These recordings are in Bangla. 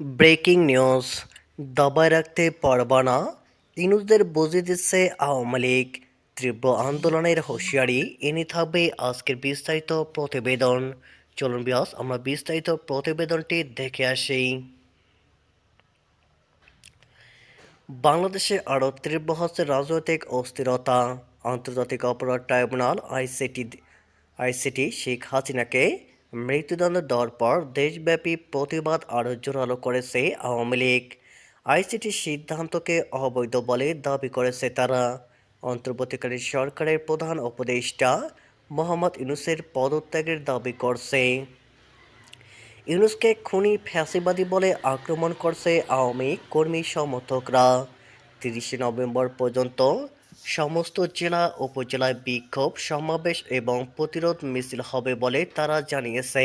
ব্রেকিং নিউজ দাবায় রাখতে পারবা না। ইনুজদের বুঝিয়ে দিচ্ছে আওয়ামী লীগ। তীব্র আন্দোলনের হুঁশিয়ারি। এনে থাকবে আজকের বিস্তারিত প্রতিবেদন। চলুন বিয়াস আমরা বিস্তারিত প্রতিবেদনটি দেখে আসি। বাংলাদেশে আরও তীব্র হচ্ছে রাজনৈতিক অস্থিরতা। আন্তর্জাতিক অপরাধ ট্রাইব্যুনাল, আইসিটি আইসিটি শেখ হাসিনাকে মৃত্যুদণ্ড দেওয়ার পর দেশব্যাপী প্রতিবাদ আরও জোরালো করেছে আওয়ামী লীগ। আইসিটির সিদ্ধান্তকে অবৈধ বলে দাবি করেছে তারা। অন্তর্বর্তীকালীন সরকারের প্রধান উপদেষ্টা মোহাম্মদ ইউনুসের পদত্যাগের দাবি করছে। ইউনুসকে খুনি ফ্যাসিবাদী বলে আক্রমণ করছে আওয়ামী কর্মী সমর্থকরা। তিরিশে নভেম্বর পর্যন্ত সমস্ত জেলা, উপজেলায় বিক্ষোভ, সমাবেশ এবং প্রতিরোধ মিছিল হবে বলে তারা জানিয়েছে।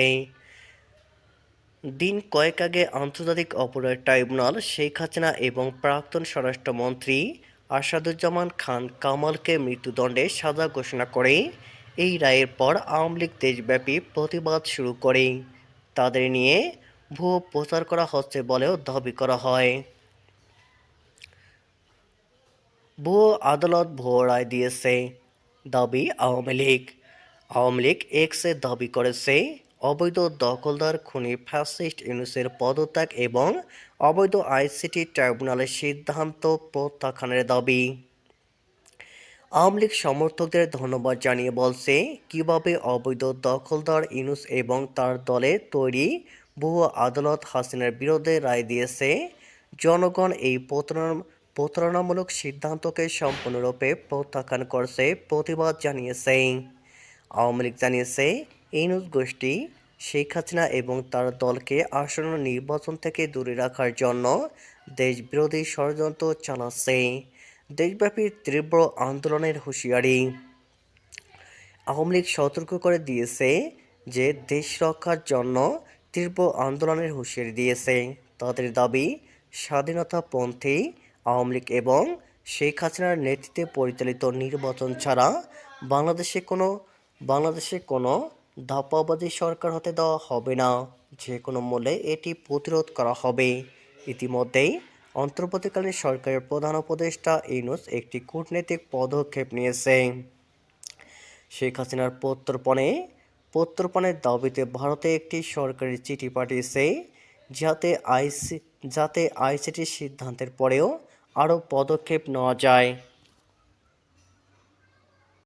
দিন কয়েক আগে আন্তর্জাতিক অপরাধ ট্রাইব্যুনাল, শেখ হাসিনা এবং প্রাক্তন স্বরাষ্ট্রমন্ত্রী আসাদুজ্জামান খান কামালকে মৃত্যুদণ্ডে সাজা ঘোষণা করে। এই রায়ের পর আওয়ামী লীগ দেশব্যাপী প্রতিবাদ শুরু করে। তাদের নিয়ে ভুয়ো প্রচার করা হচ্ছে বলেও দাবি করা হয়। ভুয়ো আদালত ভুয়ো রায় দিয়েছে দাবি আওয়ামী লীগ। আওয়ামী লীগ এক্সে দাবি করেছে অবৈধ দখলদার খুনি ফ্যাসিস্ট ইউনুসের পদত্যাগ এবং অবৈধ আইসিটি ট্রাইব্যুনালের সিদ্ধান্ত প্রত্যাখ্যানের দাবি। আওয়ামী লীগ সমর্থকদের ধন্যবাদ জানিয়ে বলছে, কীভাবে অবৈধ দখলদার ইউনুস এবং তার দলে তৈরি ভুয়ো আদালত হাসিনার বিরুদ্ধে রায় দিয়েছে, জনগণ এই প্রতারণা প্রতারণামূলক সিদ্ধান্তকে সম্পূর্ণরূপে প্রত্যাখ্যান করছে, প্রতিবাদ জানিয়েছে। আওয়ামী লীগ জানিয়েছে, ইউনুস গোষ্ঠী শেখ হাসিনা এবং তার দলকে আসন্ন নির্বাচন থেকে দূরে রাখার জন্য দেশবিরোধী ষড়যন্ত্র চালাচ্ছে। দেশব্যাপী তীব্র আন্দোলনের হুঁশিয়ারি। আওয়ামী লীগ সতর্ক করে দিয়েছে যে দেশ রক্ষার জন্য তীব্র আন্দোলনের হুঁশিয়ারি দিয়েছে। তাদের দাবি, স্বাধীনতাপন্থী আওয়ামী লীগ এবং শেখ হাসিনার নেতৃত্বে পরিচালিত নির্বাচন ছাড়া বাংলাদেশে কোনো বাংলাদেশে কোনো ধাপ্পাবাদী সরকার হতে দেওয়া হবে না। যে কোনো মূল্যে এটি প্রতিরোধ করা হবে। ইতিমধ্যেই অন্তর্বর্তীকালীন সরকারের প্রধান উপদেষ্টা ইউনুস একটি কূটনৈতিক পদক্ষেপ নিয়েছে। শেখ হাসিনার প্রত্যর্পণে প্রত্যর্পণের দাবিতে ভারতে একটি সরকারি চিঠি পাঠিয়েছে, যাতে আইসি যাতে আইসিটির সিদ্ধান্তের পরেও আরও পদক্ষেপ নেওয়া যায়।